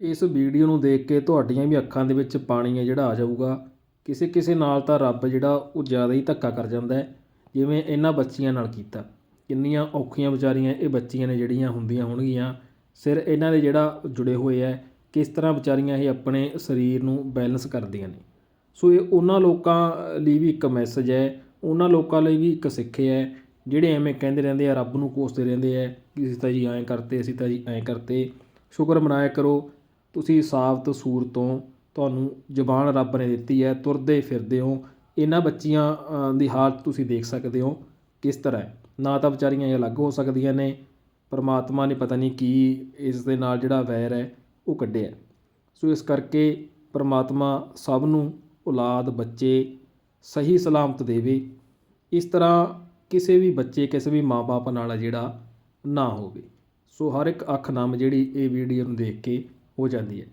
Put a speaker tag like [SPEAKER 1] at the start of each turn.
[SPEAKER 1] ਇਸ ਵੀਡੀਓ ਨੂੰ ਦੇਖ ਕੇ ਤੁਹਾਡੀਆਂ ਵੀ ਅੱਖਾਂ ਦੇ ਵਿੱਚ ਪਾਣੀ ਹੈ ਜਿਹੜਾ ਆ ਜਾਊਗਾ। ਕਿਸੇ ਕਿਸੇ ਨਾਲ ਤਾਂ ਰੱਬ ਜਿਹੜਾ ਉਹ ਜ਼ਿਆਦਾ ਹੀ ਧੱਕਾ ਕਰ ਜਾਂਦਾ ਜਿਵੇਂ ਇਹਨਾਂ ਬੱਚੀਆਂ ਨਾਲ ਕੀਤਾ। ਕਿੰਨੀਆਂ ਔਖੀਆਂ ਵਿਚਾਰੀਆਂ ਇਹ ਬੱਚੀਆਂ ਨੇ ਜਿਹੜੀਆਂ ਹੁੰਦੀਆਂ ਹੋਣਗੀਆਂ। ਸਿਰ ਇਹਨਾਂ ਦੇ ਜਿਹੜਾ ਜੁੜੇ ਹੋਏ ਹੈ, ਕਿਸ ਤਰ੍ਹਾਂ ਵਿਚਾਰੀਆਂ ਇਹ ਆਪਣੇ ਸਰੀਰ ਨੂੰ ਬੈਲੈਂਸ ਕਰਦੀਆਂ ਨੇ। ਸੋ ਇਹ ਉਹਨਾਂ ਲੋਕਾਂ ਲਈ ਵੀ ਇੱਕ ਮੈਸੇਜ ਹੈ, ਉਹਨਾਂ ਲੋਕਾਂ ਲਈ ਵੀ ਇੱਕ ਸਿੱਖਿਆ ਹੈ, ਜਿਹੜੇ ਐਵੇਂ ਕਹਿੰਦੇ ਰਹਿੰਦੇ ਆ, ਰੱਬ ਨੂੰ ਕੋਸਦੇ ਰਹਿੰਦੇ ਆ ਕਿ ਅਸੀਂ ਤਾਂ ਜੀ ਐਂ ਕਰਤੇ, ਅਸੀਂ ਤਾਂ ਜੀ ਐਂ ਕਰਤੇ। ਸ਼ੁਕਰ ਮਨਾਇਆ ਕਰੋ ਤੁਸੀਂ ਸਾਬਤ ਸੂਰ ਤੋਂ ਤੁਹਾਨੂੰ ਜ਼ਬਾਨ ਰੱਬ ਨੇ ਦਿੱਤੀ ਹੈ, ਤੁਰਦੇ ਫਿਰਦੇ ਹੋ। ਇਹਨਾਂ ਬੱਚੀਆਂ ਦੀ ਹਾਲਤ ਤੁਸੀਂ ਦੇਖ ਸਕਦੇ ਹੋ ਕਿਸ ਤਰ੍ਹਾਂ ਹੈ। ਨਾ ਤਾਂ ਵਿਚਾਰੀਆਂ ਇਹ ਅਲੱਗ ਹੋ ਸਕਦੀਆਂ ਨੇ, ਪਰਮਾਤਮਾ ਨੇ ਪਤਾ ਨਹੀਂ ਕੀ ਇਸ ਦੇ ਨਾਲ ਜਿਹੜਾ ਵੈਰ ਹੈ, ਉਹ ਕੱਢਿਆ। ਸੋ ਇਸ ਕਰਕੇ ਪਰਮਾਤਮਾ ਸਭ ਨੂੰ ਔਲਾਦ, ਬੱਚੇ ਸਹੀ ਸਲਾਮਤ ਦੇਵੇ। ਇਸ ਤਰ੍ਹਾਂ ਕਿਸੇ ਵੀ ਬੱਚੇ, ਕਿਸੇ ਵੀ ਮਾਪੇ ਨਾਲ ਜਿਹੜਾ ਨਾ ਹੋਵੇ। ਸੋ ਹਰ ਇੱਕ ਅੱਖ ਨਾਮ ਜਿਹੜੀ ਇਹ ਵੀਡੀਓ ਨੂੰ ਦੇਖ ਕੇ ਹੋ ਜਾਂਦੀ ਹੈ।